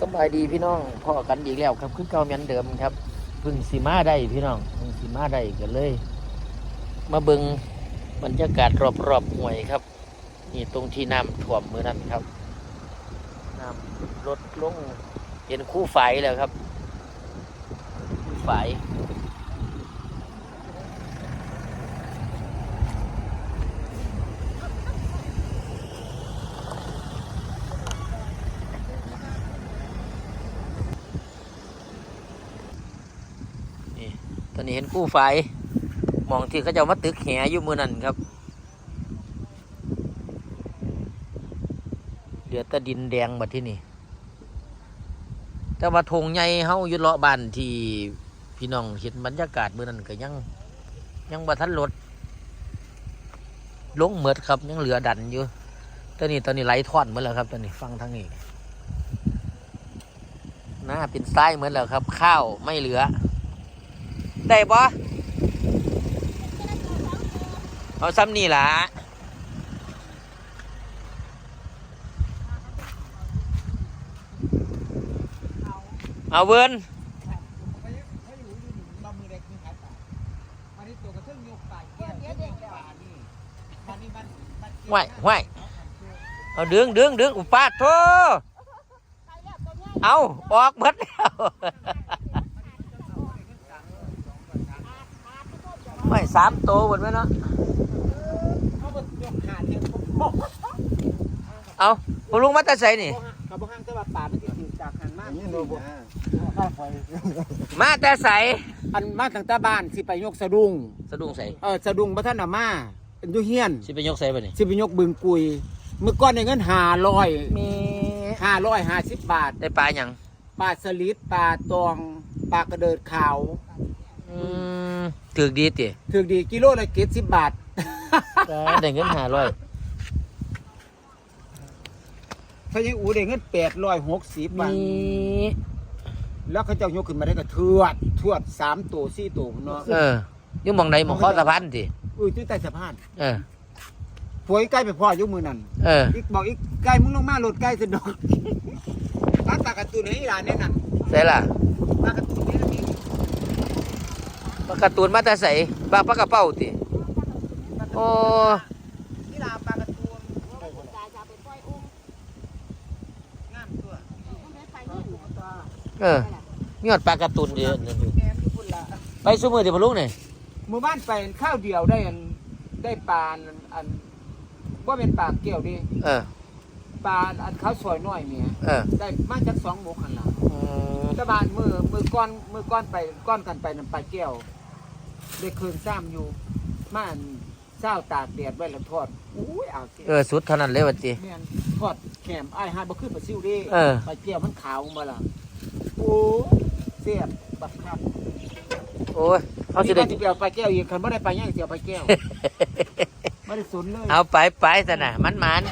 สบายดีพี่น้องพ่อกันอีกแล้วครับคือเก่าเหมือนเดิมครับเพึ่งสีมาได้พี่น้องเพึ่งสีมาได้กันเลย มาเบิงบรรยากาศรอบๆห่วยครับ นี่ตรงที่น้ำท่วมมือนั้นครับน้ำลดลงเห็นคู่ฝายแล้วครับ คู่ฝายนี่ ตอนนี้เห็นคู่ฝายมองที่เขาจะมาตึกแหอยู่มือนั้นครับเหลือแต่ดินแดงมาที่นี่แต่ว่าธงใหญ่เฮายู่เลาะบ้านที่พี่น้องเห็นบรรยากาศมือนั้นก็ยัง ยังบ่ทันลดลงเหมือดครับ ยังเหลือดันอยู่ตอนนี้ตอนนี้ไหลทอดหมดแล้วครับตอนนี้ฟังทางนี้หน้าเป็นทรายเหมือนแล้วครับ ข้าวไม่เหลือ ได้ปะเอาซ้ำนี่ล่ะเอาเวิร์นเขาอยู่เขาอยู่ลำมือาเทืองเยกป่านี่มันนี่มันมันไหวไหวเอาดึงดึงดึงอุปาดโทเอาออกหมดแล้ว ไม่สามโตหมดไหมเนาะเขาบดยกขาเทียมเอาพลุงมาแต่ใส่นี่เขาบอกห้างแต่ว่าป่ามันติดอยู่จากหันมากนี่โนบุมาแต่ใส่อันมาตั้งแต่บ้านสิไปยกสะดุ้งสะดุ้งใส่เออสะดุ้งพระท่านอามาเป็นยุเฮียนสิไปยกใส่ไปนี่สิไปยกบึงกุยเมื่อก่อนในเงินห้าร้อยมีห้าร้อยห้าสิบบาทได้ปลาหยังปลาสลิดปลาตองปลากระเดิดขาวอืม ถือดีติถึงดีกิโลละเกตสิบบาทได้เงินห้าร้อยเขายังอูได้เงินแปดร้อยหกสิบบาทมีแล้วเขาเจ้ายกขึ้นมาได้ก็เทือดทวดสามตัวสี่ตัวเนาะเอออยุ่หมองใดหมองข้อสะพานติอุ้ยที่ใต้สะพาน เออผัวอีกใกล้ไปพ่อยกมือนั่นเอออีกบอกอีกใกล้มึงลงมาโหลดใกล้สะดอกปลาปลาการะตูนให้หลานเนี่ยนั่นใส่ล่ะปลาการะตูนเนี่ยมี ปลาการ์ตูนมาแต่ใส่ปลาปลากระเป้าติโอ้นี่ลาปลาการะตูนงามตัวเออมีหอดปลาการ์ตูนเยอะนั่นอยู่แกมญี่ปุ่นละไปซุมือเดี๋ยวพอลุงนี่หมู่บ้านไปข้าวเดียวได้อันได้ปลาอันอันว่าเป็นปลาเกี่ยวดิเออปลาอันข้าวสวยน้อยเนี่ยเออได้มาจากสองหมกหันละอืมตะบานมือมือก้อนมือก้อนไปก้อนกันไปนั่นปลาแก้ว ได้คืนซ้ำอยู่ม่านเศร้าตากแดดไว้แล้วทอดอุ้ยเอาสิเออสุดเท่านั้นเลยวันจี แม่นทอดแขมไอ้ายหาดบ่ขึ้นปลาซิวเดิเออปลาแก้วมันขาวมาละโอ้เสียบบักคับโอ้ยเขาจะได้ นี่ว่สิไปเอาปลาแก้วอีกคันบ่ได้ปลาย่างสิเอาปลาแก้ว ไม่ได้สนเลยเอาไปไปซะนะมันมัน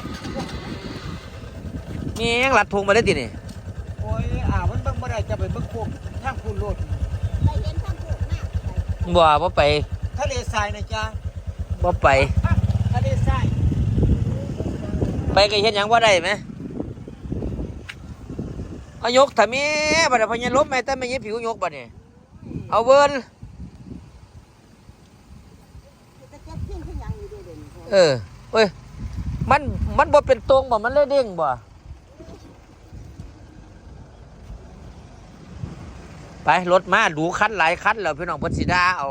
มียังหลัดทงมาได้ตินี่ โอ้ยอ่ามันเบิ่งบ่ได้จะไปเบิ่งพวกทางคุณโลด บ่บ่ไปทะเลทรายนะจ๊ะบ่ไป ทะเลทรายไปก็เห็นหยังบ่ได้ไหมเอายกถ้ามีบัดนี้พญาลบแม่แต่ไม่ยิผิวยกบัดนี้เอาเวิร์นเออเอ้ยมันมันบ่เป็นตรงบ่มันเลยเด้งบ่ ไปรถมาดูคันหลายคันแล้วพี่น้องเพิ่นสิด่าเอา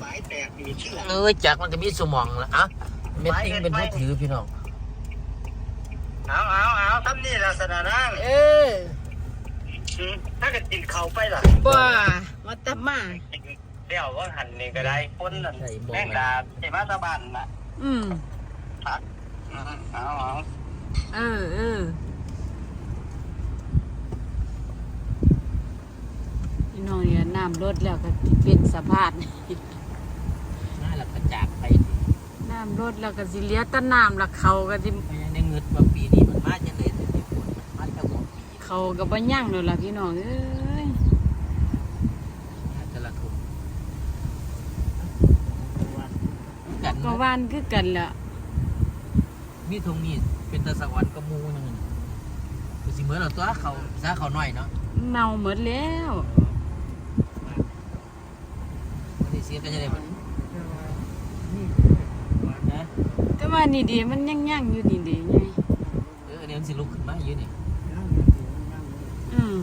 สายแตกมีเชื่อเอ้ยจากมันจะมีสมองละอะเม็ดติ้งเป็นผู้ถือพี่น้องเอาเอาเอาทำนี่ลักษณะนั่งเออถ้าเกิดกินเขาไปล่ะบ้ามาตะมา เดี๋ยวว่าหันนี่ก็ได้คนนั่นแม่งดาเจ้าตะบันน่ะอืมอืมเอาเอาเออเออพี่น้องเนี่ยน้ำลดแล้วก็สิเป็นสะพานน่าหลักกระจากไปน้ำลดแล้วก็สิเหลี้ยแตะน้ำละเขาก็สิเพราะยังได้เงินว่าปีนี้มันมาจังเลยแต่ที่ฝนมันจะหมดปี เขาก็บ่ยั่งเลยล่ะพี่น้องเอ้ย น่าจะละทุน ก็ว่านคือกันล่ะมีทงนี้เป็นตะสวรรค์กับหมูหนึงคือสิเหมือนเราตัวเขาซาเขาน้อยเนาะเน่าหมดแล้ววันนี้เสียก็จะได้บ่นะแต่ว่านี่ดีมันยังยังๆอยู่นี่ดีไงเอออันนี้มันสิลุกขึ้นมาอยู่นี่ อืม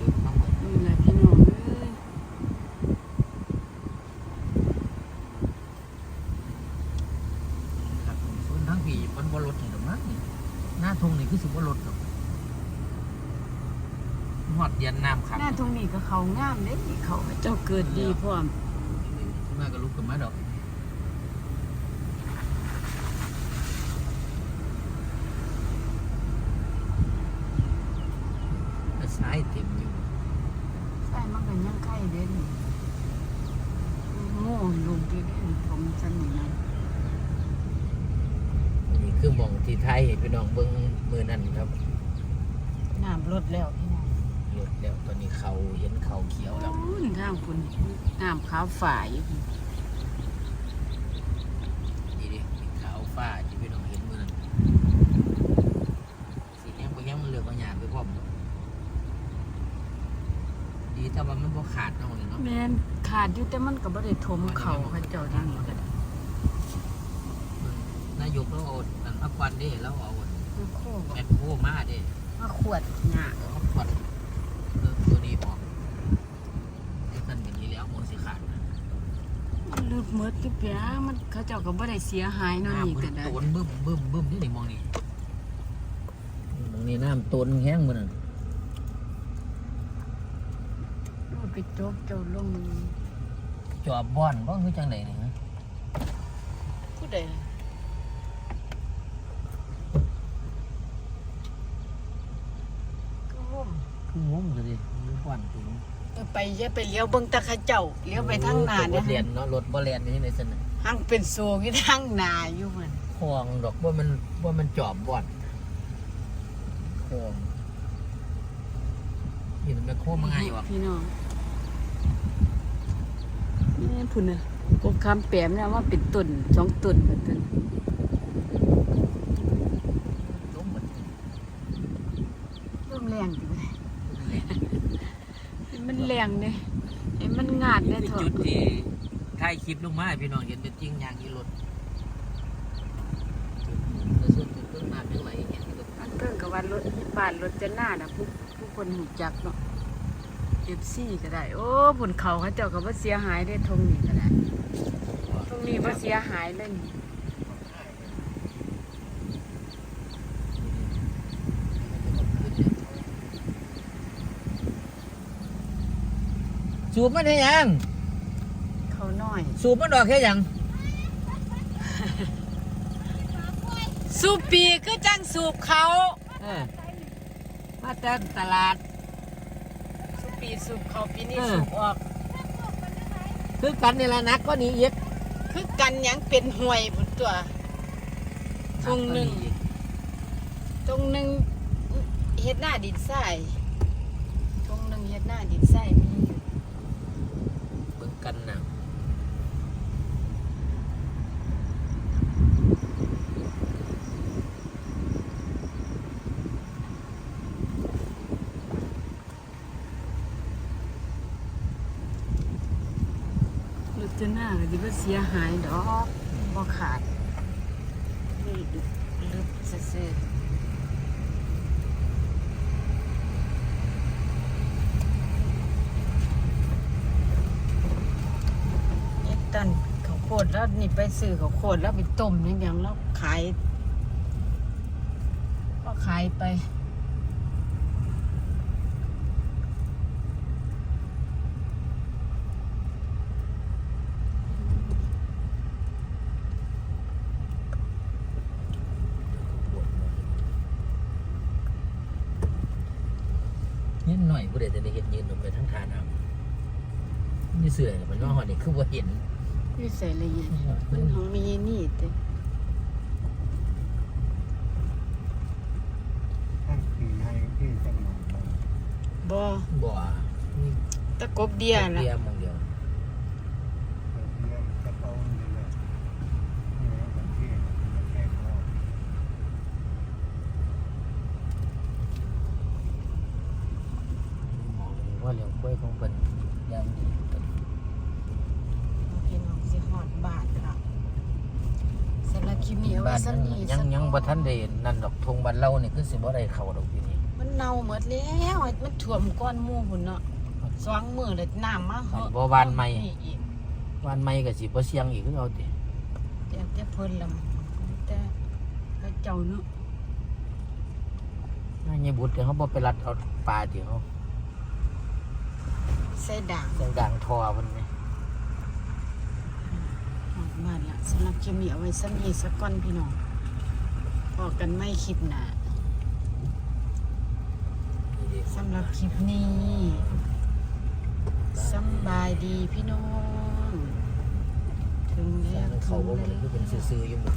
ลึกมาหมด นี่แหละพี่น้องเอ้ย ครับส่วนทั้งพี่มันบ่ลดนี่ดอกมั้งนี่หน้าทงนี่ คือสิบ่ลดดอกหอดเย็นน้ำขังหน้าตรงนี้ก็เขางามเด้นี่เขาเจ้าเกิดดีพร้อมขึ้นมาก็ลุกขึ้นมาดอกก็สายเต็มอยู่ ใส่มันก็ยังไข่เด้นี่โง่ลงไปเด้นี่ผมจันนี่นะ นี่คือ หมองที่ไทยให้พี่น้องเบิ่งมือนั่นครับน้ำลดแล้วพี่น้องหลุดแล้วตอนนี้เขาเห็นเขาเขียวแล้วอู้นทางคุณน้ำขาวฝ่ายอยู่นี่ดิขาวฟ้าที่พี่น้องเห็นมือนั่นสีแดงบ่ยังมันเหลือกเอาหยาไปพร้อมดีแต่ว่ามันบ่ขาดเนาะนี่เนาะแม่นขาดอยู่แต่มันก็บ่ได้ถมเขาเขาเจ้าที่นี่ก็ได้ นายกแล้วเอาอันพักวันเด้แล้วเอาอันมันโค้งแมคโครมาเด้มาขวดหญ้าเอาขวดเออตัวนี้ออกนี่กันอย่างนี้แล้วมันสิขาดนะมันลึกหมดที่เปียมันเขาเจ้าก็บ่ได้เสียหายเนาะนี่ก็ได้น้ำมันโตนบึ้มบึ้มบึ้มนี่นี่มองนี่มองนี่น้ำตนแห้งมันน่ะเอาไปจกเจ้าลงจอบบ่อนบ่คือจังไดนี่ฮะผู้ใดก็ห่ม คือ งงเลยดิมีบ่อนถึงไปอย่าไปเลี้ยวเบิ่งตะเขาเจ้าเลี้ยวไปทางหน้ารเนี่ถเรียนเนาะรถบ่เรียนนี่ในสนน่ะหังเป็นโซงอยู่ทางหน้าอยู่มันคลองดอกว่ามันว่ามันจอบบ่อนคลองนี่มันแมคโครมาไงวะพี่น้องนี่พุ่นน่ะกบคำแปมเนี่ยว่าเป็นต้นสองต้นเป็นต้น ล้มหมด เริ่มแรงจังเลยมัน แรงเนี่ยไอ้มันงาดเนี่ยเถอะจุดที่ถ่ายคลิปลงมาให้พี่น้องเห็นเป็นจริงอย่างนี้รถแต่ส่วนจุดเพิ่งน้ำยังไหลเห็นกับอันเพิ่งกับว่ารถบ้านรถจะหน้าน่ะผู้ผู้คนหูจักเนาะเอฟซีก็ได้ โอ้ผลเขาเขาเจ้าก็บ่เสียหายได้ทงนี้ก็ได้ทงนี้บ่เสียหายเลยนี่ สูบมันได้ยัง เขาน้อย สูบมันดอกแค่ยัง สูบปีคือจังสูบเขาเออมาจากตลาด สูบปีสูบเขาปีนี้เออ สูบออก คือกันนี่ละนักก็หนีอีกคือกันหยังเป็นห่วยพุ่นตัวทงหนึ่ง ตรงหนึงเฮ็ดหน้าดินทรายตรงหนึงเฮ็ดหน้าดินทรายมีอยู่ กันหนะรถจะหน้าก็สิบ่เสียหายดอกบ่ขาดนี่ลึกซื่อๆนี่ ตันข้าวโพดแล้วนี่ไปซื้อข้าวโพดแล้วไปต้มอย่อย่างแล้วขาย ก็ขายไปนิดหน่อยผู้ใดจะได้เห็นยืนลงไปทั้งทาน้ำนี่เสื่อมันว่าหอนี่คือว่าเห็น พี่ใส่อะไรเอียดมันของมีนี่เต้ท่บ่จังหวัดบอบ่ตะกบเดียล่ะเดียมองเดียวเะกระเป๋านี่แหละนี่ะมองเลยว่าเหลียวกล้วยของเป็นาไว้บ้านซ้ำนี้ยังสักยังก่บ่อนทันได้นั่นดอกทงบ้านเรานี่คือสิบ่ได้เข้าดอกปีนี้มันเน่าหมดแล้วมันท่วมก้อนหมู่พุ่นเนาะสองมือเลยน้ำมาเหอะบ่บานใหม่นี่อีกบ้านใหม่ก็สิบ่เสี่ยงอีกคือเอาติแต่แต่เพิ่นละแต่พระเจ้าเนาะนายบุตรเดี๋ยวเขาบ่ไปรัดเอาปลาติเขาใส่ด่าง เสียงดังทอเพิ่นนี่ฮอดบ้านละ สำหรับคลิปนี้เอาไว้ซ้ำนี้สักก่อนพี่น้องพอกันไม่คลิปหนาสำหรับคลิปนี้สำบายดีพี่น้องถึงแล้วเขาบ่ถึงมันคือเป็นแล้วซื่อๆอยู่หมด